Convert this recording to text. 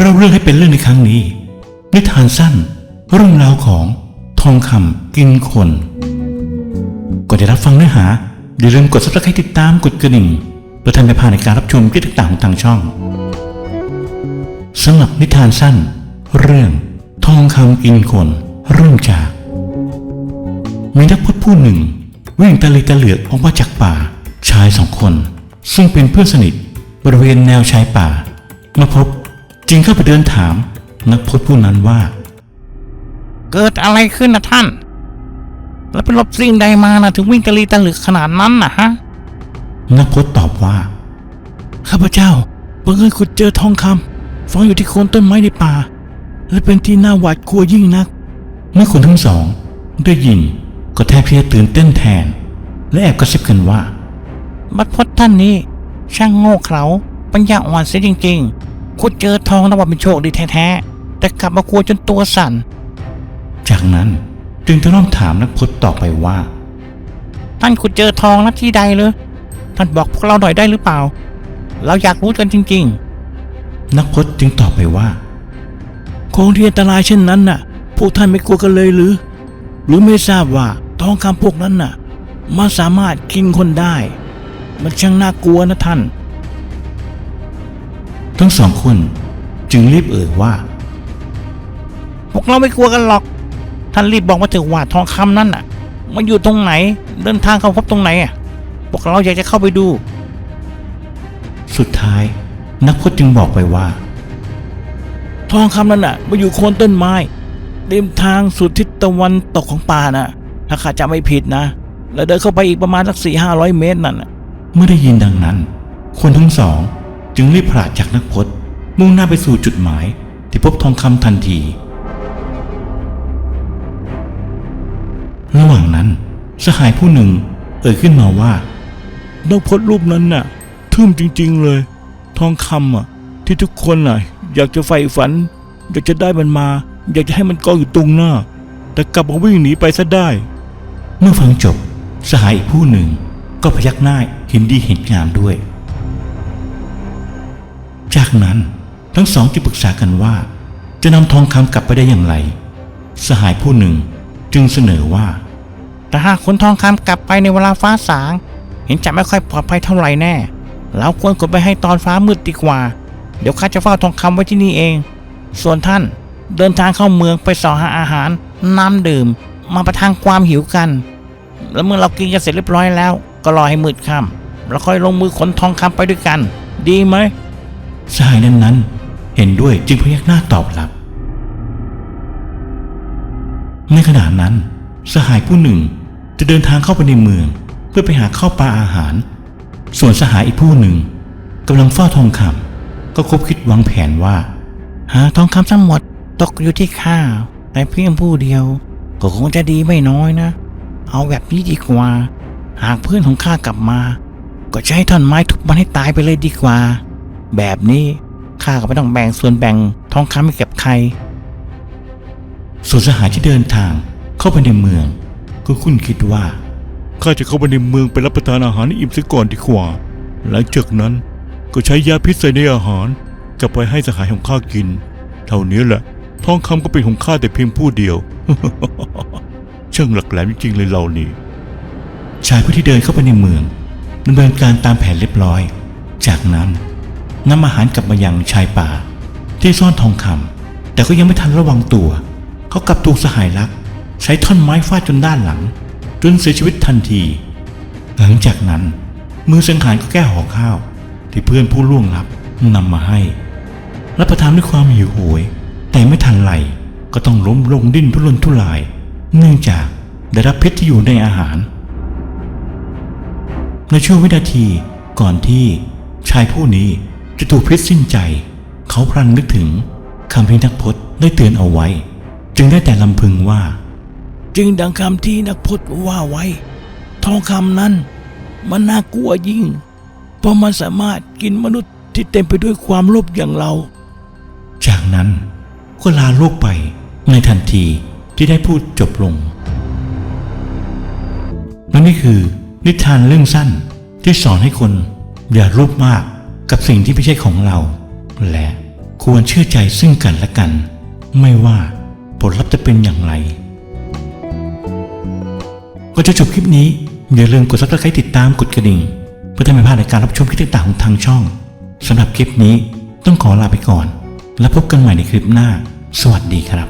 เล่าเรื่องให้เป็นเรื่องในครั้งนี้ นิทานสั้น เรื่องราวของทองคำกินคนก่อนจะรับฟังเนื้อหาอย่าลืมกด subscribe ติดตามกดกระดิ่งเพื่อท่านไม่พาดในการรับชมคลิปต่างๆของทางช่องสำหรับนิทานสั้น เรื่องทองคำกินคนเริ่มจาก มีนักพจน์ผู้หนึ่ง วิ่งตะลิตะเหลือกออกมาจากป่าชายสองคน ซึ่งเป็นเพื่อนสนิทบริเวณแนวชายป่ามาพบ จึงเข้าไปเดินถามนักพจน์ผู้นั้นว่า เกิดอะไรขึ้นนะท่าน แล้วเป็นรบสิ่งใดมานะถึงวิ่งตะลีตะหลึกขนาดนั้นนะฮะ นักพจน์ตอบว่า ข้าพเจ้าบังเอิญขุดเจอทองคำฝังอยู่ที่โคนต้นไม้ในป่า และเป็นที่น่าหวาดกลัวยิ่งนัก เมื่อคนทั้งสอง ได้ยินก็แทบที่จะตื่นเต้นแทน และแอบกระซิบกันว่า บัดพดท่านนี้ ช่างโง่เขลาปัญญาอ่อนเสียจริง ๆ คุณเจอทองนับว่าเป็นโชคดีแท้ๆ แต่กลับมากลัวจนตัวสั่น จากนั้นจึงจะต้องถามนักพจน์ต่อไปว่า ท่านคุณเจอทองณที่ใดเลยท่านบอกพวกเราหน่อยได้หรือเปล่า เราอยากรู้กันจริงนักพจน์จึงตอบไปว่าของที่อันตรายเช่นนั้นน่ะ พวกท่านไม่กลัวกันเลยหรือ หรือไม่ทราบว่าทองคำพวกนั้นน่ะมันสามารถกินคนได้ มันช่างน่ากลัวนะท่าน ทั้งสองคนจึงรีบเอ่ยว่าๆพวกเราไม่กลัวกันหรอก ท่านรีบบอกมาเถอะว่าทองคำนั้นน่ะ มันอยู่ตรงไหน เดินทางเข้าพบตรงไหนอะ พวกเราอยากจะเข้าไปดู สุดท้าย นักพจน์จึงบอกไปว่า ทองคำนั้นน่ะมาอยู่โคนต้นไม้ริมทางสุดทิศตะวันตกของป่าน่ะ ถ้าข้าจำไม่ผิดนะ แล้วเดินเข้าไปอีกประมาณสักสี่ห้าร้อยเมตรนั่นน่ะ เมื่อได้ยินดังนั้น คนทั้งสอง จึงรีบผลาดจากนักพจน์ มุ่งหน้าไปสู่จุดหมาย ที่พบทองคำทันที ระหว่างนั้นสหายผู้หนึ่งเอ่ยขึ้นมาว่านักพจน์รูปนั้นน่ะ ทึ่มจริง ๆเลย ทองคำอะ ที่ทุกคนน่ะ อยากจะใฝ่ฝัน อยากจะได้มันมา อยากจะให้มันกองอยู่ตรงหน้า แต่กลับมาวิ่งหนีไปซะได้ เมื่อฟังจบสหายอีกผู้หนึ่งก็พยักหน้าเห็นดีเห็นงามด้วย จากนั้นทั้งสองจึงปรึกษากันว่า จะนำทองคำกลับไปได้อย่างไร สหายผู้หนึ่งจึงเสนอว่าแต่หากขนทองคำกลับไปในเวลาฟ้าสาง เห็นจะไม่ค่อยปลอดภัยเท่าไหร่แน่เราควรขนไปให้ตอนฟ้ามืดดีกว่า เดี๋ยวข้าจะเฝ้าทองคำไว้ที่นี่เอง ส่วนท่านเดินทางเข้าเมืองไปสอหาอาหาร น้ำดื่ม มาประทังความหิวกัน แล้วเมื่อเรากินกันเสร็จเรียบร้อยแล้ว ก็รอให้มืดค่ำแล้วค่อยลงมือขนทองคำไปด้วยกัน ดีไหม สหายนั้นๆเห็นด้วยจึงพยักหน้าตอบรับ ในขณะนั้น สหายผู้หนึ่งจะเดินทางเข้าไปในเมือง เพื่อไปหาข้าวปลาอาหาร ส่วนสหายอีกผู้หนึ่งกำลังเฝ้าทองคำก็คบคิดวางแผนว่า หาทองคำทั้งหมดตกอยู่ที่ข้าแต่เพียงผู้เดียว ก็คงจะดีไม่น้อยนะ เอาแบบนี้ดีกว่า หากเพื่อนของข้ากลับมา ก็จะให้ท่อนไม้ทุบมันให้ตายไปเลยดีกว่า แบบนี้ข้าก็ไม่ต้องแบ่งส่วนแบ่งทองคำให้กับใคร ส่วนสหายที่เดินทางเข้าไปในเมือง ก็คุ้นคิดว่าข้าจะเข้าไปในเมืองไปรับประทานอาหารอิ่มซะก่อนดีกว่า หลังจากนั้นก็ใช้ยาพิษใส่ในอาหารกลับไปให้สหายของข้ากิน เท่านี้แหละทองคำก็เป็นของข้าแต่เพียงผู้เดียวช่างหลักแหลมจริงๆเลยเรานี่ชายผู้ที่เดินเข้าไปในเมืองดำเนินการตามแผนเรียบร้อย จากนั้น นำอาหารกลับมายังชายป่า ที่ซ่อนทองคำแต่ก็ยังไม่ทันระวังตัว เขากลับถูกสหายลัก ใช้ท่อนไม้ฟาดจนด้านหลัง จนเสียชีวิตทันที หลังจากนั้น มือสังหารก็แก้ห่อข้าว ที่เพื่อนผู้ล่วงลับนำมาให้รับประทานด้วยความหิวโหย แต่ไม่ทันไรก็ต้องล้มลงดิ้นทุรนทุราย เนื่องจากได้รับพิษที่อยู่ในอาหาร ในช่วงวินาทีก่อนที่ชายผู้นี้ จะถูกพิษสิ้นใจ เขาพลันนึกถึงคำที่นักพจน์ได้เตือนเอาไว้ จึงได้แต่ลำพึงว่า จึงดังคำที่นักพจน์ว่าไว้ ทองคำนั้น มันน่ากลัวยิ่ง เพราะมันสามารถกินมนุษย์ที่เต็มไปด้วยความโลภอย่างเรา จากนั้นก็ลาโลกไปในทันทีที่ได้พูดจบลงและนี่คือนิทานเรื่องสั้นที่สอนให้คนอย่าโลภมาก กับสิ่งที่ไม่ใช่ของเรา และควรเชื่อใจซึ่งกันและกัน ไม่ว่าผลลัพธ์จะเป็นอย่างไรก็จะจบคลิปนี้ อย่าลืมกด subscribe ติดตามกดกระดิ่ง เพื่อไม่พลาดในการรับชมคลิปต่างๆของทางช่องสำหรับคลิปนี้ต้องขอลาไปก่อน แล้วพบกันใหม่ในคลิปหน้า สวัสดีครับ